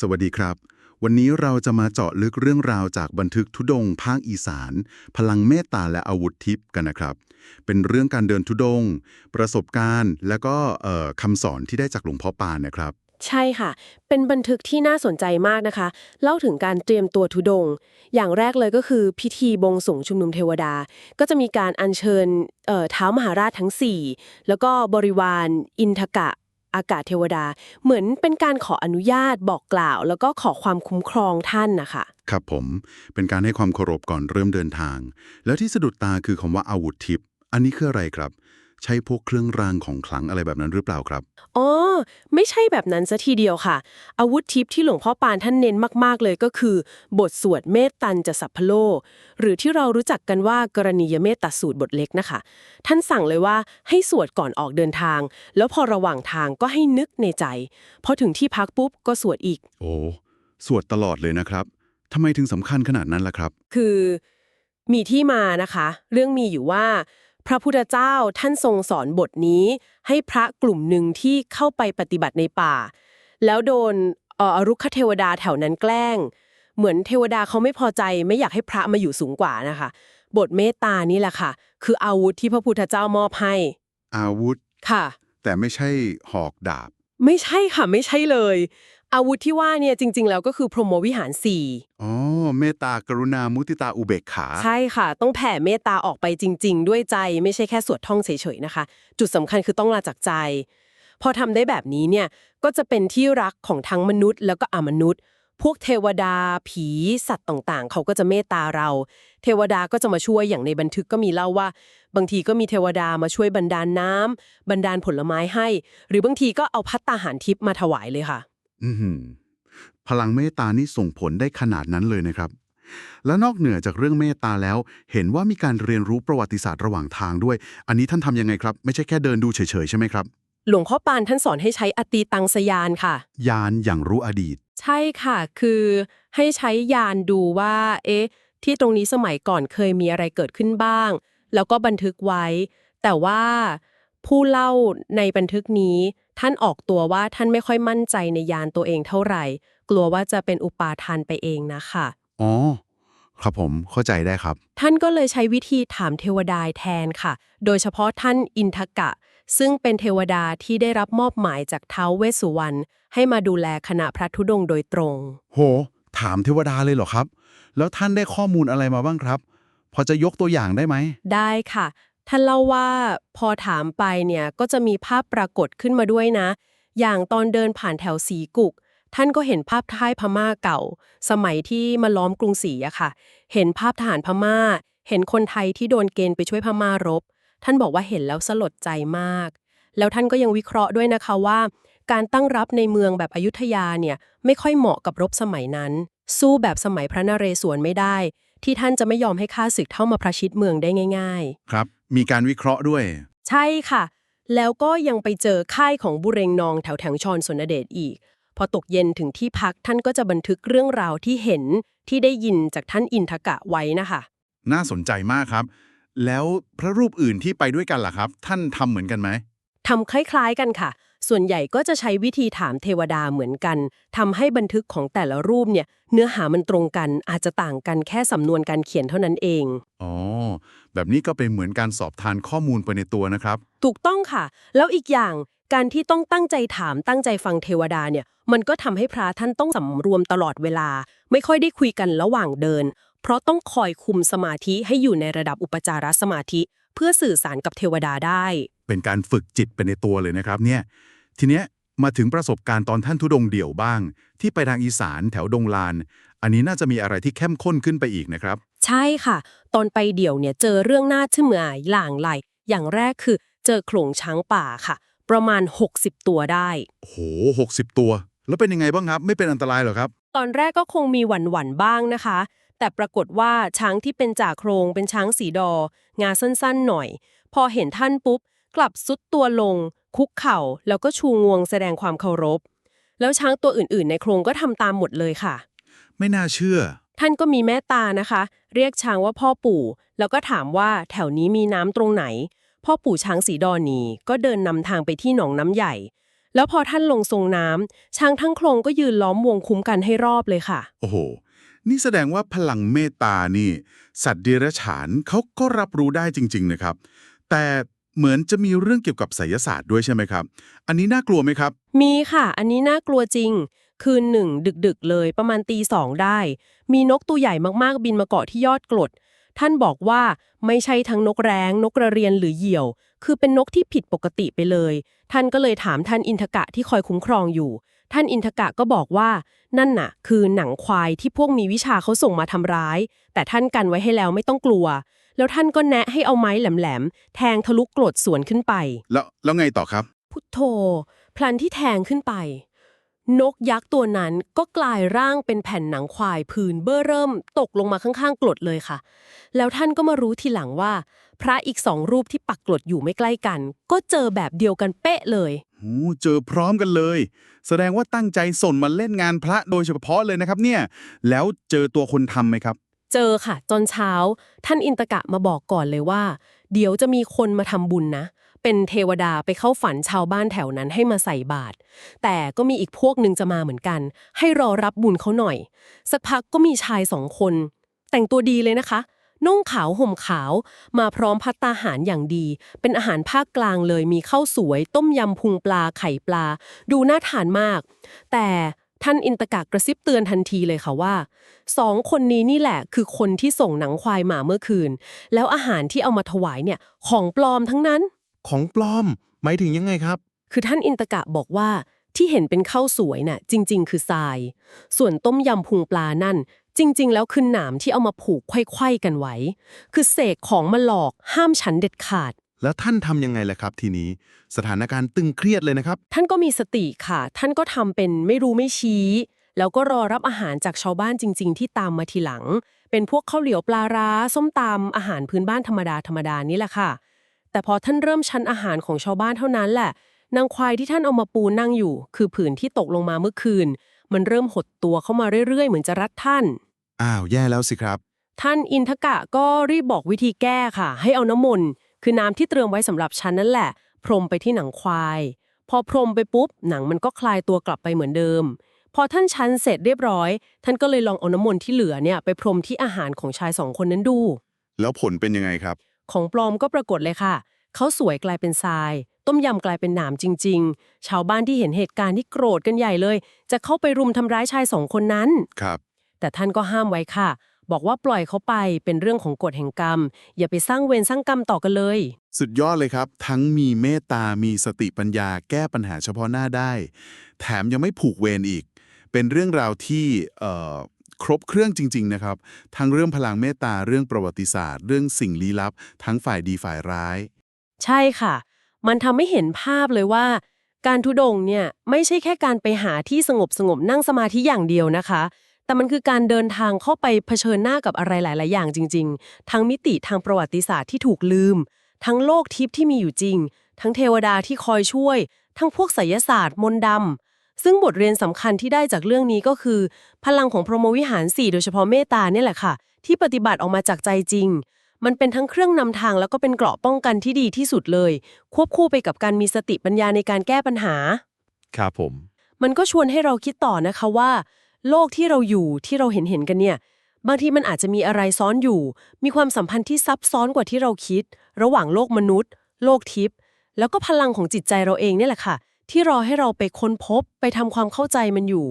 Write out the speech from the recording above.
สวัสดีครับ วันนี้เราจะมาเจาะลึกเรื่องราวจากบันทึกธุดง ภาคอีสาน พลังเมตตาและอาวุธทิพย์กันนะครับ เป็นเรื่องการเดินธุดง ประสบการณ์ และก็คำสอนที่ได้จากหลวงพ่อปานนะครับ ใช่ค่ะ เป็นบันทึกที่น่าสนใจมากนะคะ เล่าถึงการเตรียมตัวทุดง อย่างแรกเลยก็คือพิธีบงสงชุมนุมเทวดา ก็จะมีการอัญเชิญเอ่อเท้ามหาราชทั้ง 4 แล้วก็บริวาร อินทกะ อากาศเทวดา เหมือนเป็นการขออนุญาตบอกกล่าว แล้วก็ขอความคุ้มครองท่านนะคะครับผมเป็นการให้ความเคารพก่อนเริ่มเดินทาง แล้วที่สะดุดตาคือคำว่าอาวุธทิพย์อันนี้คืออะไรครับ ใช่พวกเครื่องรางของขลังอะไรแบบนั้นหรือเปล่าครับ อ๋อ ไม่ใช่แบบนั้นซะทีเดียวค่ะ อาวุธทิพย์ที่หลวงพ่อปานท่านเน้นมากๆเลยก็คือ บทสวดเมตตันจะสัพพโล หรือที่เรารู้จักกันว่ากรณียเมตตาสูตรบทเล็กนะคะ ท่านสั่งเลยว่าให้สวดก่อนออกเดินทาง แล้วพอระหว่างทางก็ให้นึกในใจ พอถึงที่พักปุ๊บก็สวดอีก โอ้ สวดตลอดเลยนะครับทำไมถึงสำคัญขนาดนั้นล่ะครับ คือมีที่มานะคะ เรื่องมีอยู่ว่า พระพุทธเจ้าท่านทรงสอนบทนี้ ให้พระกลุ่มหนึ่งที่เข้าไปปฏิบัติในป่า แล้วโดนเอ่ออรุคเทวดาแถวนั้นแกล้ง เหมือนเทวดาเขาไม่พอใจไม่อยากให้พระมาอยู่สูงกว่านะคะ บทเมตตานี่แหละค่ะ คืออาวุธที่พระพุทธเจ้ามอบให้ อาวุธค่ะ แต่ไม่ใช่หอกดาบ ไม่ใช่ค่ะ ไม่ใช่เลย อาวุธที่ว่าเนี่ยจริง ๆ แล้วก็คือพรหมวิหารสี่อ๋อเมตตากรุณามุติตาอุเบกขา ใช่ค่ะ ต้องแผ่เมตตาออกไปจริง ๆ ด้วยใจไม่ใช่แค่สวดท่องเฉยๆนะคะ จุดสำคัญคือต้องมาจากใจ พอทำได้แบบนี้เนี่ยก็จะเป็นที่รักของทั้งมนุษย์แล้วก็อมนุษย์ พวกเทวดา ผีสัตว์ต่างๆ เขาก็จะเมตตาเรา เทวดาก็จะมาช่วยอย่างในบันทึกก็มีเล่าว่า บางทีก็มีเทวดามาช่วยบรรดาลน้ำบรรดาลผลไม้ให้ หรือบางทีก็เอาพัตตาหารทิพย์มาถวายเลยค่ะ อือหือพลังเมตตานี่ส่งผลได้ขนาดนั้นเลยนะครับ และนอกเหนือจากเรื่องเมตตาแล้ว เห็นว่ามีการเรียนรู้ประวัติศาสตร์ระหว่างทางด้วย อันนี้ท่านทำยังไงครับ ไม่ใช่แค่เดินดูเฉยๆใช่ไหมครับ หลวงพ่อปานท่านสอนให้ใช้อตีตังสยานค่ะ ยานอย่างรู้อดีต ใช่ค่ะ คือให้ใช้ยานดูว่า เอ๊ะ ที่ตรงนี้สมัยก่อนเคยมีอะไรเกิดขึ้นบ้าง แล้วก็บันทึกไว้ แต่ว่าผู้เล่าในบันทึกนี้ ท่านออกตัวว่าท่านไม่ค่อยมั่นใจในยานตัวเองเท่าไหร่ กลัวว่าจะเป็นอุปาทานไปเองนะคะอ๋อครับผมเข้าใจได้ครับ ท่านก็เลยใช้วิธีถามเทวดาแทนค่ะ โดยเฉพาะท่านอินทกะ ซึ่งเป็นเทวดาที่ได้รับมอบหมายจากท้าวเวสสุวรรณให้มาดูแลคณะพระธุดงค์โดยตรง โห ถามเทวดาเลยเหรอครับ แล้วท่านได้ข้อมูลอะไรมาบ้างครับ พอจะยกตัวอย่างได้ไหม ได้ค่ะ ท่านเล่าว่าพอถามไปเนี่ยก็จะมีภาพปรากฏขึ้นมาด้วยนะ อย่างตอนเดินผ่านแถวสีกุก ท่านก็เห็นภาพท้ายพม่าเก่า สมัยที่มาล้อมกรุงศรีอะค่ะ เห็นภาพทหารพม่า เห็นคนไทยที่โดนเกณฑ์ไปช่วยพม่ารบ ท่านบอกว่าเห็นแล้วสลดใจมาก แล้วท่านก็ยังวิเคราะห์ด้วยนะคะว่า การตั้งรับในเมืองแบบอยุธยาเนี่ยไม่ค่อยเหมาะกับรบสมัยนั้น สู้แบบสมัยพระนเรศวรไม่ได้ ที่ท่านจะไม่ยอมให้ข้าศึกเข้ามาประชิดเมืองได้ง่าย ๆ ครับ มีการวิเคราะห์ด้วย ใช่ค่ะ แล้วก็ยังไปเจอค่ายของบุเรงนองแถวแถวชอนสนเดชอีก พอตกเย็นถึงที่พักท่านก็จะบันทึกเรื่องราวที่เห็นที่ได้ยินจากท่านอินทกะไว้นะคะ น่าสนใจมากครับ แล้วพระรูปอื่นที่ไปด้วยกันล่ะครับ ท่านทำเหมือนกันไหม ทำคล้ายๆกันค่ะ ส่วนใหญ่ก็จะใช้วิธีถามเทวดาเหมือนกัน ทำให้บันทึกของแต่ละรูปเนี่ย เนื้อหามันตรงกัน อาจจะต่างกันแค่สำนวนการเขียนเท่านั้นเอง อ๋อ แบบนี้ก็เป็นเหมือนการสอบทานข้อมูลไปในตัวนะครับ ถูกต้องค่ะ แล้วอีกอย่างการที่ต้องตั้งใจถามตั้งใจฟังเทวดาเนี่ย มันก็ทำให้พระท่านต้องสำรวมตลอดเวลา ไม่ค่อยได้คุยกันระหว่างเดิน เพราะต้องคอยคุมสมาธิให้อยู่ในระดับอุปจารสมาธิ เพื่อสื่อสารกับเทวดาได้ เป็นการฝึกจิตไปในตัวเลยนะครับเนี่ย ทีเนี้ยมาถึงประสบการณ์ตอนท่านทุดงค์เดี่ยวบ้าง ที่ไปทางอีสานแถวดงลาน อันนี้น่าจะมีอะไรที่เข้มข้นขึ้นไปอีกนะครับ ใช่ค่ะ ตอนไปเดี่ยวเนี่ยเจอเรื่องน่าทึ่งหมายหลางไหลอย่างแรกคือเจอโขลงช้างป่าค่ะ ประมาณ 60 ตัวได้โหหกสิบตัว แล้วเป็นยังไงบ้างครับ ไม่เป็นอันตรายเหรอครับ ตอนแรกก็คงมีหวั่นหวั่นๆบ้างนะคะ แต่ปรากฏว่าช้างที่เป็นจ่าโครงเป็นช้างสีดอ งาสั้นๆหน่อย พอเห็นท่านปุ๊บ กลับซุดตัวลง คุกเข่า แล้วก็ชูงวงแสดงความเคารพ แล้วช้างตัวอื่นๆ ในโครงก็ทำตามหมดเลยค่ะ ไม่น่าเชื่อ ท่านก็มีเมตตานะคะ เรียกช้างว่าพ่อปู่ แล้วก็ถามว่าแถวนี้มีน้ำตรงไหน พ่อปู่ช้างสีดอนีก็เดินนำทางไปที่หนองน้ำใหญ่ แล้วพอท่านลงทรงน้ำช้างทั้งโคลงก็ยืนล้อมวงคุ้มกันให้รอบเลยค่ะ โอ้โห นี่แสดงว่าพลังเมตตานี่ สัตว์เดรัจฉานเขาก็รับรู้ได้จริง ๆ นะครับ แต่เหมือนจะมีเรื่องเกี่ยวกับไสยศาสตร์ด้วยใช่ไหมครับ อันนี้น่ากลัวไหมครับ มีค่ะ อันนี้น่ากลัวจริง คืนหนึ่งดึกๆเลยประมาณตีสองได้ มีนกตัวใหญ่มากๆบินมาเกาะที่ยอดกรด ท่านบอกว่าไม่ใช่ทั้งนกแร้ง นกกระเรียนหรือเหยี่ยว คือเป็นนกที่ผิดปกติไปเลย ท่านก็เลยถามท่านอินทกะที่คอยคุ้มครองอยู่ ท่านอินทกะก็บอกว่า นั่นน่ะ คือหนังควายที่พวกมีวิชาเขาส่งมาทำร้าย แต่ท่านกันไว้ให้แล้วไม่ต้องกลัว แล้วท่านก็แนะให้เอาไม้แหลมๆแทงทะลุกรดสวนขึ้นไป แล้วแล้วไงต่อครับ พุทโธพลันที่แทงขึ้นไป นกยักษ์ตัวนั้นก็กลายร่างเป็นแผ่นหนังควายผืนเบ้อเริ่มตกลงมาข้างๆ กรดเลยค่ะ แล้วท่านก็มารู้ทีหลังว่า พระอีกสองรูปที่ปักกรดอยู่ไม่ใกล้กัน ก็เจอแบบเดียวกันเป๊ะเลยโอ้เจอพร้อมกันเลย แสดงว่าตั้งใจส่นมาเล่นงานพระโดยเฉพาะเลยนะครับเนี่ย แล้วเจอตัวคนทำไหมครับ เจอค่ะจนเช้า ท่านอินตกะมาบอกก่อนเลยว่า เดี๋ยวจะมีคนมาทำบุญนะ เป็นเทวดาไปเข้าฝันชาวบ้านแถวนั้นให้มาใส่บาตรแต่ก็มีอีกพวกหนึ่งจะมาเหมือนกัน ให้รอรับบุญเขาหน่อย สักพักก็มีชายสองคน แต่งตัวดีเลยนะคะนุ่งขาวห่มขาว มาพร้อมพัตตาหารอย่างดี เป็นอาหารภาคกลางเลยมีข้าวสวย ต้มยำพุงปลาไข่ปลา ดูน่าทานมาก แต่ท่านอินตกะกระซิบเตือนทันทีเลยค่ะว่าสองคนนี้นี่แหละคือคนที่ส่งหนังควายมาเมื่อคืน แล้วอาหารที่เอามาถวายเนี่ยของปลอมทั้งนั้น ของปลอม หมายถึงยังไงครับ คือท่านอินตกะบอกว่าที่เห็นเป็นข้าวสวยน่ะจริง ๆ คือทราย ส่วนต้มยำพุงปลานั่น จริง ๆ แล้วคือหนามที่เอามาผูกไขว้ๆกันไว้ คือเสกของมาหลอกห้ามฉันเด็ดขาด แล้วท่านทำยังไงล่ะครับ ทีนี้สถานการณ์ตึงเครียดเลยนะครับ ท่านก็มีสติค่ะ ท่านก็ทำเป็นไม่รู้ไม่ชี้ แล้วก็รอรับอาหารจากชาวบ้านจริง ๆ ที่ตามมาทีหลัง เป็นพวกข้าวเหลียวปลาร้าส้มตำอาหารพื้นบ้านธรรมดาธรรมดานี่แหละค่ะ แต่พอท่านเริ่มชันอาหารของชาวบ้านเท่านั้นแหละ นางควายที่ท่านเอามาปูนั่งอยู่ คือผืนที่ตกลงมาเมื่อคืน มันเริ่มหดตัวเข้ามาเรื่อยๆ เหมือนจะรัดท่าน อ้าวแย่แล้วสิครับ ท่านอินทกะก็รีบบอกวิธีแก้ค่ะ ให้เอาน้ำมนต์คือน้ำที่เตรียมไว้สำหรับฉันนั่นแหละ พรมไปที่หนังควาย พอพรมไปปุ๊บ หนังมันก็คลายตัวกลับไปเหมือนเดิม พอท่านชันเสร็จเรียบร้อย ท่านก็เลยลองเอาน้ำมนต์ที่เหลือเนี่ยไปพรมที่อาหารของชายสองคนนั้นดู แล้วผลเป็นยังไงครับ ของปลอมก็ปรากฏเลยค่ะ เขาสวยกลายเป็นทราย ต้มยำกลายเป็นหนามจริง ๆ ชาวบ้านที่เห็นเหตุการณ์ที่โกรธกันใหญ่เลย จะเข้าไปรุมทำร้ายชายสองคนนั้น ครับ แต่ท่านก็ห้ามไว้ค่ะ บอกว่าปล่อยเขาไปเป็นเรื่องของกฎแห่งกรรม อย่าไปสร้างเวรสร้างกรรมต่อกันเลย สุดยอดเลยครับ ทั้งมีเมตตา มีสติปัญญา แก้ปัญหาเฉพาะหน้าได้ แถมยังไม่ผูกเวรอีก เป็นเรื่องราวที่เอ่อ ครบเครื่องจริง ๆ นะครับ ทั้งเรื่องพลังเมตตาเรื่องประวัติศาสตร์ เรื่องสิ่งลี้ลับ ทั้งฝ่ายดีฝ่ายร้าย ใช่ค่ะ มันทำให้เห็นภาพเลยว่า การทุดงเนี่ยไม่ใช่แค่การไปหาที่สงบสงบนั่งสมาธิอย่างเดียวนะคะ แต่มันคือการเดินทางเข้าไปเผชิญหน้ากับอะไรหลาย ๆ อย่างจริง ๆ ทั้งมิติทางประวัติศาสตร์ที่ถูกลืม ทั้งโลกทิพย์ที่มีอยู่จริง ทั้งเทวดาที่คอยช่วย ทั้งพวกไสยศาสตร์ มนต์ดำ ซึ่งบทเรียนสำคัญที่ได้จากเรื่องนี้ก็คือ พลังของพรหมวิหารสี่โดยเฉพาะเมตตาเนี่ยแหละค่ะ ที่ปฏิบัติออกมาจากใจจริง มันเป็นทั้งเครื่องนำทางแล้วก็เป็นเกราะป้องกันที่ดีที่สุดเลย ควบคู่ไปกับการมีสติปัญญาในการแก้ปัญหา ครับผม มันก็ชวนให้เราคิดต่อนะคะว่า โลกที่เราอยู่ที่เราเห็นเห็นๆกันเนี่ย บางทีมันอาจจะมีอะไรซ้อนอยู่ มีความสัมพันธ์ที่ซับซ้อนกว่าที่เราคิด ระหว่างโลกมนุษย์ โลกทิพย์แล้วก็พลังของจิตใจเราเองเนี่ยแหละค่ะ ที่รอให้เราไปค้นพบไปทำความเข้าใจมันอยู่